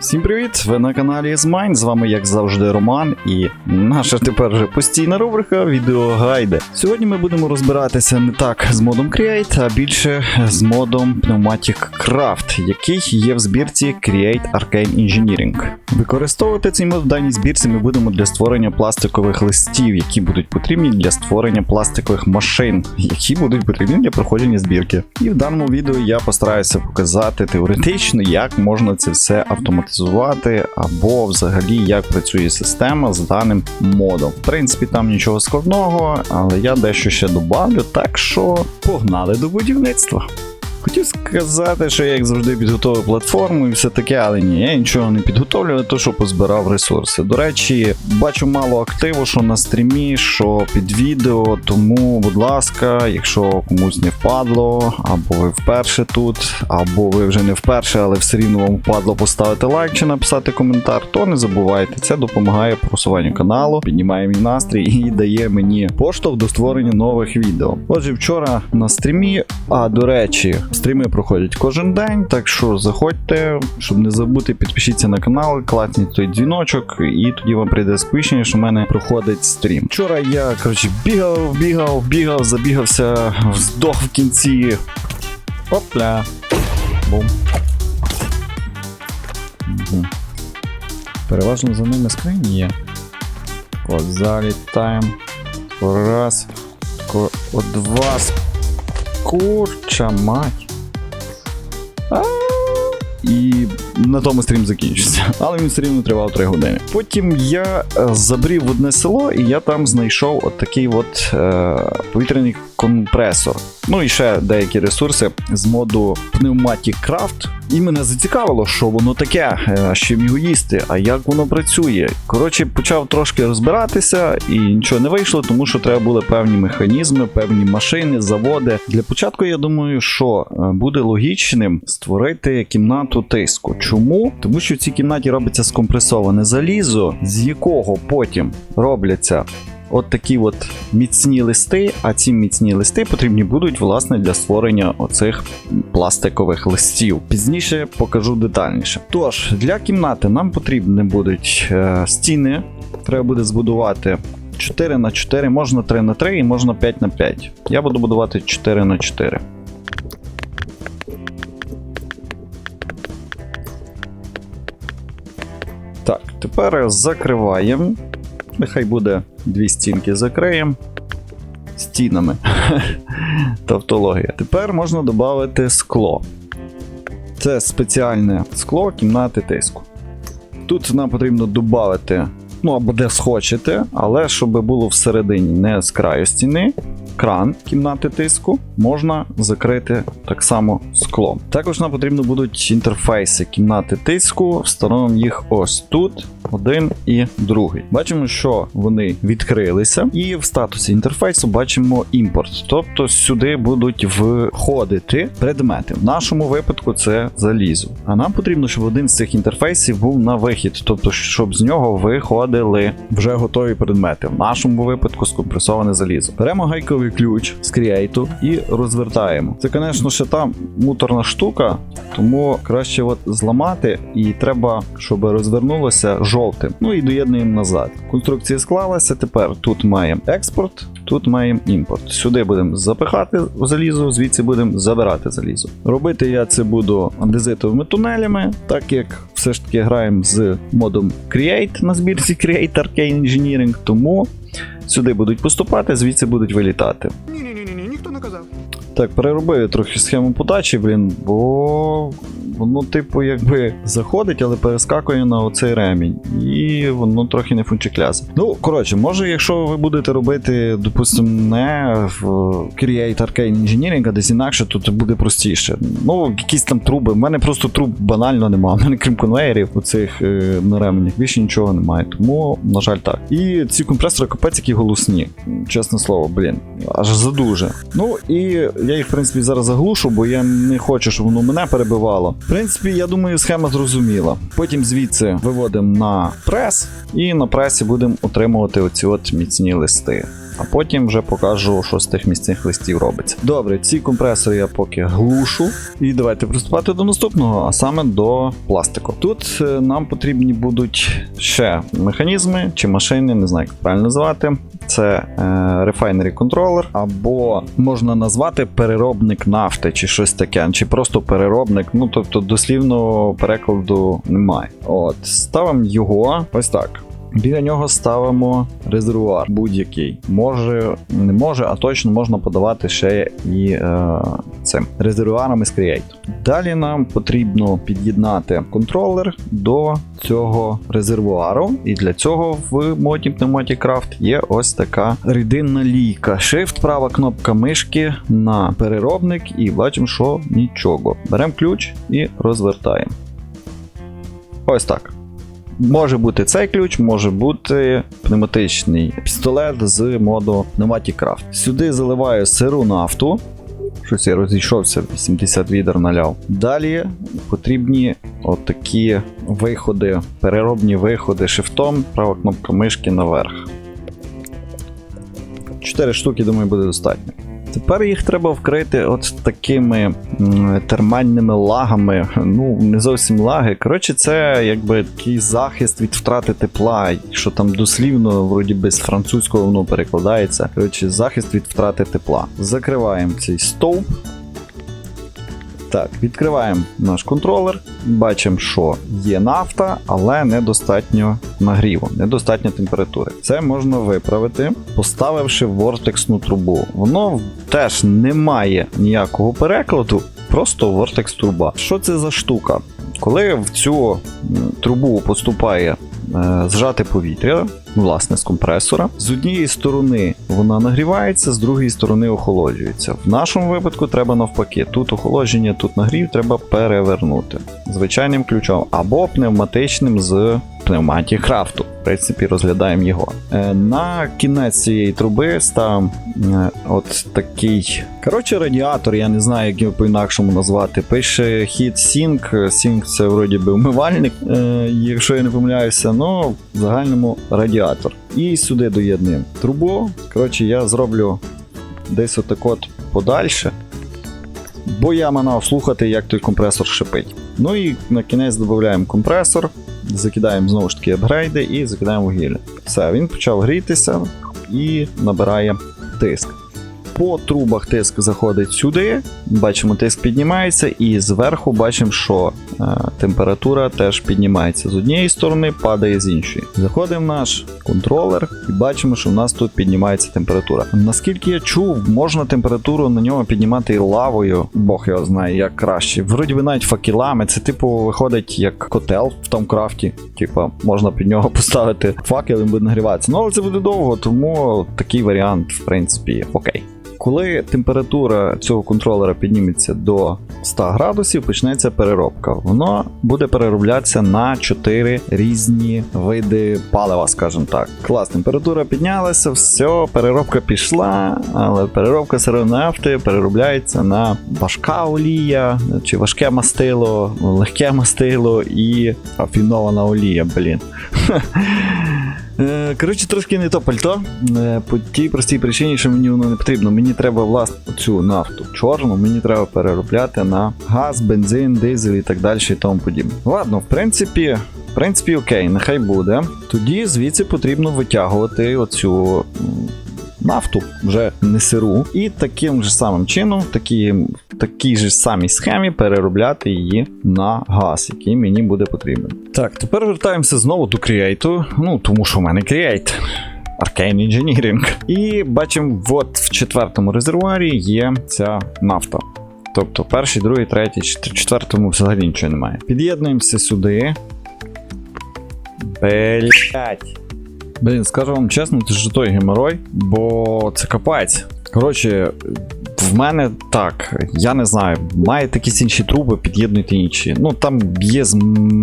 Всім привіт! Ви на каналі Змайн. З вами, як завжди, Роман і наша тепер вже постійна рубрика Відеогайди. Сьогодні ми будемо розбиратися не так з модом Create, а більше з модом Pneumatic Craft, який є в збірці Create Arcane Engineering. Використовувати цей мод в даній збірці ми будемо для створення пластикових листів, які будуть потрібні для створення пластикових машин, які будуть потрібні для проходження збірки. І в даному відео я постараюся показати теоретично, як можна це все автоматизувати, або взагалі як працює система з даним модом. В принципі, там нічого складного, але я дещо ще добавлю, так що погнали до будівництва. Хотів сказати, що я як завжди підготовив платформу і все таке, але ні, я нічого не підготовлю, то що позбирав ресурси. До речі, бачу мало активу, що на стрімі, що під відео, тому, будь ласка, якщо комусь не впадло, або ви вперше тут, або ви вже не вперше, але все рівно вам впадло поставити лайк чи написати коментар, то не забувайте, це допомагає просуванню каналу, піднімає мій настрій і дає мені поштовх до створення нових відео. Отже, вчора на стрімі, а до речі, стріми проходять кожен день, так що заходьте, щоб не забути, підпишіться на канал, клацніть той дзвіночок, і тоді вам прийде сповіщення, що в мене проходить стрім. Вчора я коротше бігав, бігав, бігав, забігався, здох в кінці. Опля. Бум. Мгм. Переважно за ними скрині є. От, залітаємо. Раз. От два. Курча мать. І на тому стрім закінчився. Але він все рівно тривав 3 години. Потім я е, забрів в одне село, і я там знайшов от такий от е, повітряний компресор. Ну і ще деякі ресурси з моду Pneumatic Craft. І мене зацікавило, що воно таке, е, з чим його їсти, а як воно працює. Коротше, почав трошки розбиратися, і нічого не вийшло, тому що треба були певні механізми, певні машини, заводи. Для початку я думаю, що е, буде логічним створити кімнату тиску. Чому? Тому що в цій кімнаті робиться скомпресоване залізо, з якого потім робляться от такі от міцні листи, а ці міцні листи потрібні будуть власне для створення оцих пластикових листів. Пізніше покажу детальніше. Тож, для кімнати нам потрібні будуть е, стіни. Треба буде збудувати 4 на 4, можна 3 на 3 і можна 5 на 5. Я буду будувати 4 на 4. Так, тепер закриваємо. Нехай буде дві стінки закриємо. Стінами. Тавтологія. Тепер можна додати скло. Це спеціальне скло кімнати тиску. Тут нам потрібно додати, ну або де схочете, але щоб було всередині, не з краю стіни. Кран кімнати тиску можна закрити так само склом. Також нам потрібно будуть інтерфейси кімнати тиску, встановимо їх ось тут, один і другий. Бачимо, що вони відкрилися, і в статусі інтерфейсу бачимо імпорт. Тобто сюди будуть входити предмети. В нашому випадку це залізо. А нам потрібно, щоб один з цих інтерфейсів був на вихід, тобто, щоб з нього виходили вже готові предмети. В нашому випадку скомпресоване залізо. Беремо гайковий ключ з Create і розвертаємо. Це, звісно, ще там муторна штука, тому краще от зламати, і треба, щоб розвернулося жовтим. Ну і доєднуємо назад. Конструкція склалася. Тепер тут маємо експорт, тут маємо імпорт. Сюди будемо запихати залізо, звідси будемо забирати залізо. Робити я це буду андезитовими тунелями, так як все ж таки граємо з модом Create на збірці Create Arcane Engineering, тому сюди будуть поступати, звідси будуть вилітати. Ні-ні-ні, ніхто не казав. Так, переробив я трохи схему подачі, блін, бо воно, типу, якби заходить, але перескакує на оцей ремінь. І воно трохи не фунчиклясе. Ну, коротше, може, якщо ви будете робити, допустимо, не в Create Arcane Engineering, а десь інакше, то це буде простіше. Ну, якісь там труби. У мене просто труб банально немає. У мене крім конвейерів, оцих е, на ременях, більше нічого немає. Тому, на жаль, так. І ці компресори капець які голосні. Чесне слово, блін. Аж задуже. Ну і я їх, в принципі, зараз заглушу, бо я не хочу, щоб воно мене перебивало. Принципі, я думаю, схема зрозуміла. Потім звідси виводимо на прес, і на пресі будемо отримувати оці от міцні листи. А потім вже покажу, що з тих міцних листів робиться. Добре, ці компресори я поки глушу. І давайте приступати до наступного, а саме до пластику. Тут е, нам потрібні будуть ще механізми чи машини, не знаю, як правильно називати. Це е, Refinery Controller, або можна назвати переробник нафти, чи щось таке, чи просто переробник. Ну тобто дослівного перекладу немає. От, ставимо його ось так. Біля нього ставимо резервуар будь-який. Може, не може, а точно можна подавати ще і е, цим резервуарами з Create. Далі нам потрібно під'єднати контролер до цього резервуару. І для цього в моді Pneumatic Craft є ось така рідинна лійка. Shift, права кнопка мишки на переробник, і бачимо, що нічого. Беремо ключ і розвертаємо. Ось так. Може бути цей ключ, може бути пневматичний пістолет з моду Pneumatic Craft. Сюди заливаю сиру нафту. Щось я розійшовся, 80 відер наляв. Далі потрібні отакі виходи, переробні виходи шифтом, права кнопка мишки наверх. 4 штуки, думаю, буде достатньо. Тепер їх треба вкрити от такими термальними лагами. Ну, не зовсім лаги. Коротше, це якби такий захист від втрати тепла, що там дослівно, вроді би, з французького воно перекладається. Коротше, захист від втрати тепла. Закриваємо цей стовп. Так, відкриваємо наш контролер, бачимо, що є нафта, але недостатньо нагріву, недостатньо температури. Це можна виправити, поставивши вортексну трубу. Воно теж не має ніякого перекладу, просто вортекс труба. Що це за штука? Коли в цю трубу поступає е, зжате повітря, власне, з компресора, з однієї сторони вона нагрівається, з другої сторони охолоджується. В нашому випадку треба навпаки. Тут охолодження, тут нагрів, треба перевернути звичайним ключом або пневматичним з пневматі крафту. В принципі, розглядаємо його. Е, На кінець цієї труби ставимо е, от такий. Коротше, радіатор, я не знаю, як його по-інакшому назвати. Пише Heat Sink. Sink це вроді би вмивальник, е, якщо я не помиляюся, ну в загальному радіатор. І сюди доєднуємо трубу. Коротше, я зроблю десь отак от подальше. Бо я манав слухати, як той компресор шипить. Ну і на кінець додаємо компресор, закидаємо знову ж таки апгрейди і закидаємо вугілля. Все, він почав грітися і набирає тиск. По трубах тиск заходить сюди, бачимо, тиск піднімається, і зверху бачимо, що е, температура теж піднімається з однієї сторони, падає з іншої. Заходимо в наш контролер і бачимо, що в нас тут піднімається температура. Наскільки я чув, можна температуру на ньому піднімати лавою, Бог його знає, як краще. Вроді би навіть факелами. Це типу виходить як котел в Томкрафті. Типа можна під нього поставити факел і буде нагріватися. Ну але це буде довго, тому такий варіант, в принципі, окей. Коли температура цього контролера підніметься до 100 градусів, почнеться переробка. Воно буде перероблятися на 4 різні види палива, скажімо так. Клас, температура піднялася, все, переробка пішла, але переробка сирої нафти переробляється на важка олія, чи важке мастило, легке мастило і афінована олія, блін. Е, Коротше, трошки не то пальто. Е, По тій простій причині, що мені воно не потрібно. Мені треба власне цю нафту чорну, мені треба переробляти на газ, бензин, дизель і так далі і тому подібне. Ладно, в принципі. В принципі, окей, нехай буде. Тоді звідси потрібно витягувати оцю нафту, вже не сиру, і таким же самим чином, в такій, же самій схемі переробляти її на газ, який мені буде потрібен. Так, тепер вертаємося знову до Create, ну тому що в мене Create. Arcane Engineering. І бачимо, от в четвертому резервуарі є ця нафта. Тобто перший, другий, третій, четвертому взагалі нічого немає. Під'єднуємося сюди. Блять. Блін, скажу вам чесно, це ж той геморой, бо це капець. Коротше, в мене так, я не знаю, маєте якісь інші труби, під'єднуйте інші. Ну там є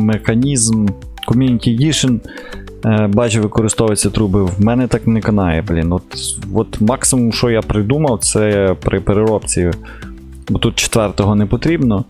механізм Community Edition. е, Бачу, використовуються труби. В мене так не канає, блін. От, от максимум, що я придумав, це при переробці. Бо тут четвертого не потрібно.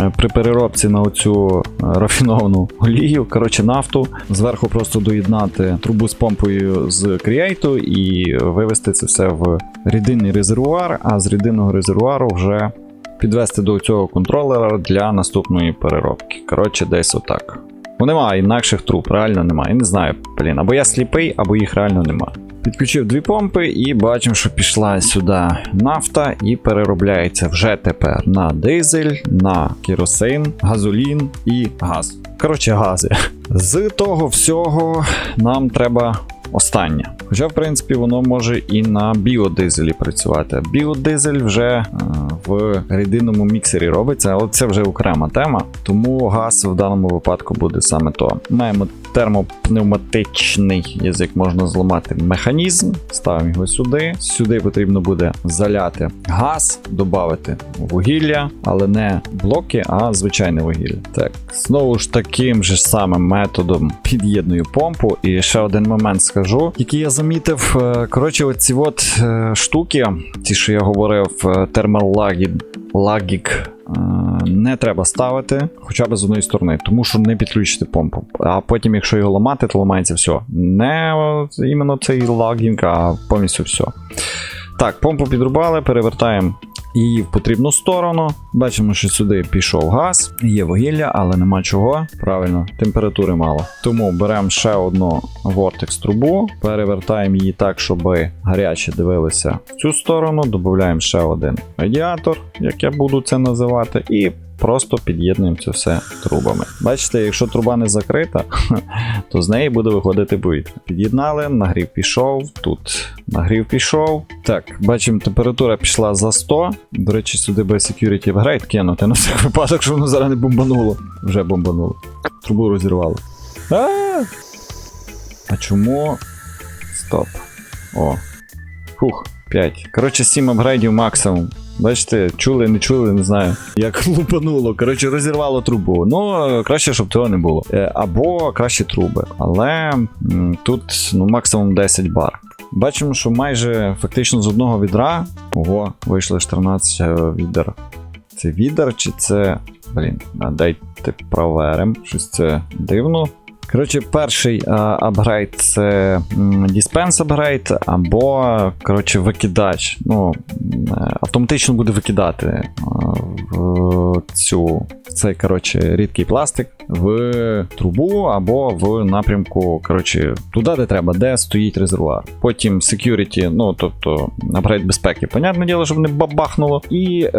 Е, при переробці на оцю е, рафіновану олію, коротше, нафту, зверху просто доєднати трубу з помпою з Create і вивести це все в рідинний резервуар, а з рідинного резервуару вже підвести до цього контролера для наступної переробки. Коротше, десь отак. Бо немає інакших труб, реально немає. Я не знаю, блін, або я сліпий, або їх реально нема. Підключив дві помпи і бачимо, що пішла сюди нафта і переробляється вже тепер на дизель, на керосин, газолін і газ. Коротше, гази. З того всього нам треба останнє. Хоча, в принципі, воно може і на біодизелі працювати. Біодизель вже е, в рідинному міксері робиться, але це вже окрема тема. Тому газ в даному випадку буде саме то. Маємо термопневматичний язик, можна зламати механізм. Ставимо його сюди. Сюди потрібно буде заляти газ, додати вугілля, але не блоки, а звичайне вугілля. Так, знову ж таким же самим методом під'єдную помпу. І ще один момент скажу, який я замітив. Е, Коротше, оці от е, штуки, ті, що я говорив, е, термолагі. Лагік не треба ставити хоча б з одної сторони, тому що не підключити помпу. А потім, якщо його ламати, то ламається все. Не іменно цей лагінг, а повністю все. Так, помпу підрубали, перевертаємо її в потрібну сторону. Бачимо, що сюди пішов газ, є вугілля, але нема чого. Правильно, температури мало. Тому беремо ще одну Vortex трубу, перевертаємо її так, щоб гаряче дивилися в цю сторону. Додаємо ще один радіатор, як я буду це називати, і. Просто під'єднуємо це все трубами. Бачите, якщо труба не закрита, то з неї буде виходити повітря. Під'єднали, нагрів пішов, тут нагрів пішов. Так, бачимо, температура пішла за 100. До речі, сюди би security upgrade кинути на всяк випадок, щоб воно зараз не бомбануло. Вже бомбануло. Трубу розірвало. А чому? Стоп. О. Фух, 5. Коротше, 7 апгрейдів максимум. Бачите, чули, не чули, не знаю. Як лупануло. Коротше, розірвало трубу. Ну, е, краще, щоб того не було. Е, Або краще труби. Але тут ну, максимум 10 бар. Бачимо, що майже фактично з одного відра. Ого, вийшло 14 відер. Це відер чи це. Блін, дайте проверимо. Щось це дивно. Коротше, перший апгрейд це м, диспенс апгрейд, або коротше, викидач. Ну, е, автоматично буде викидати в цю цей коротше, рідкий пластик в трубу або в напрямку, коротше, туди, де треба, де стоїть резервуар. Потім security, ну тобто апгрейд безпеки, понятне діло, щоб не бабахнуло. І е,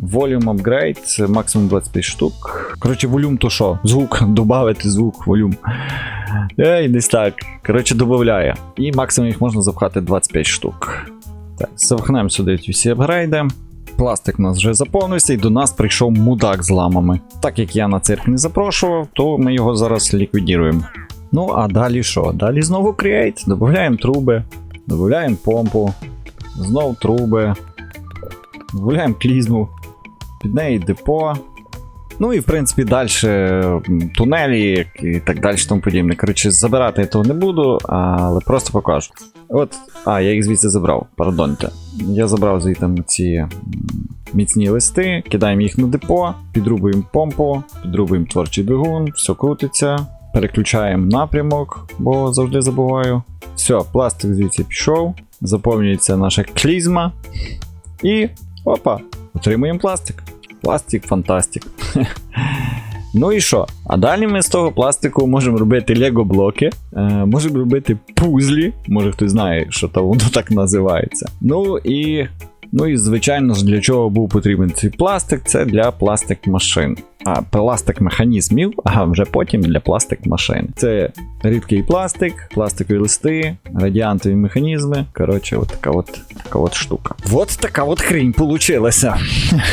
volume це максимум 25 штук. Коротше, волюм то що? Звук, додати звук, волюм. Ей, десь так. Коротше, додає. І максимум їх можна запхати 25 штук. Так, запхнемо сюди всі апгрейди. Пластик у нас вже заповнився, і до нас прийшов мудак з ламами. Так як я на цирк не запрошував, то ми його зараз ліквідуємо. Ну, а далі що? Далі знову Create, додаємо труби, додаємо помпу, знову труби, додаємо клізму, під неї депо. Ну і в принципі далі тунелі і так далі тому подібне. Коротше, забирати я того не буду, але просто покажу. От, а, я їх звідси забрав, пардонте. Я забрав звідти ці міцні листи, кидаємо їх на депо, підрубуємо помпу, підрубуємо творчий двигун, все крутиться, переключаємо напрямок, бо завжди забуваю. Все, пластик звідси пішов, заповнюється наша клізма. І опа, отримуємо пластик. Пластик фантастик. Ну і що? А далі ми з того пластику можемо робити лего-блоки, е, можемо робити пузлі, може хтось знає, що то воно так називається. Ну і. Ну і звичайно ж, для чого був потрібен цей пластик, це для пластик машин. Пластик механізмів, а вже потім для пластик машин. Це рідкий пластик, пластикові листи, радіантові механізми. Коротше, от така от, така от штука. От така от хрінь получилася.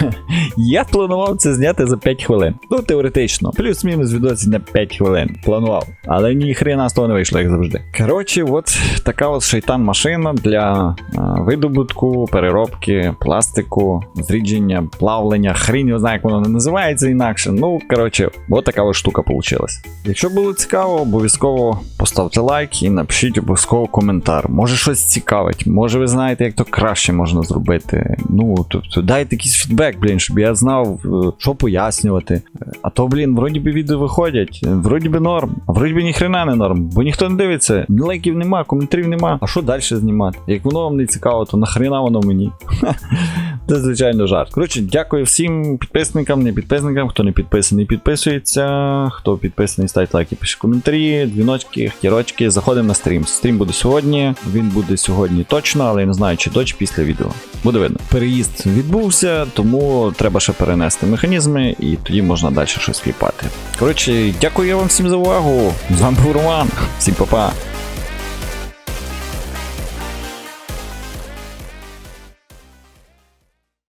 Я планував це зняти за 5 хвилин. Ну, теоретично, плюс-мінус відос на 5 хвилин. Планував. Але ні хрена з того не вийшло, як завжди. Коротше, от така от шайтан машина для а, видобутку, переробки, пластику, зрідження, плавлення. Хрінь не знаю, як воно не називається інакше. Ну, коротше, от така от штука получилась. Якщо було цікаво, обов'язково поставте лайк і напишіть обов'язково коментар. Може щось цікавить, може ви знаєте, як то краще можна зробити. Ну, тобто, дайте якийсь фідбек, блін, щоб я знав, е, що пояснювати. А то, блін, вроді би відео виходять, вроді би норм, а вроді би ніхрена не норм, бо ніхто не дивиться, лайків нема, коментарів нема. А що далі знімати? Як воно вам не цікаво, то нахрена воно мені? Це звичайно жарт. Коротше, дякую всім підписникам, не підписникам, хто не підписаний, підписується. Хто підписаний, ставте лайки, пишіть коментарі, дзвіночки, хірочки. Заходимо на стрім. Стрім буде сьогодні. Він буде сьогодні точно, але я не знаю, чи до, чи після відео. Буде видно. Переїзд відбувся, тому треба ще перенести механізми, і тоді можна далі щось кліпати. Коротше, дякую я вам всім за увагу. З вами був Роман. Всім па-па.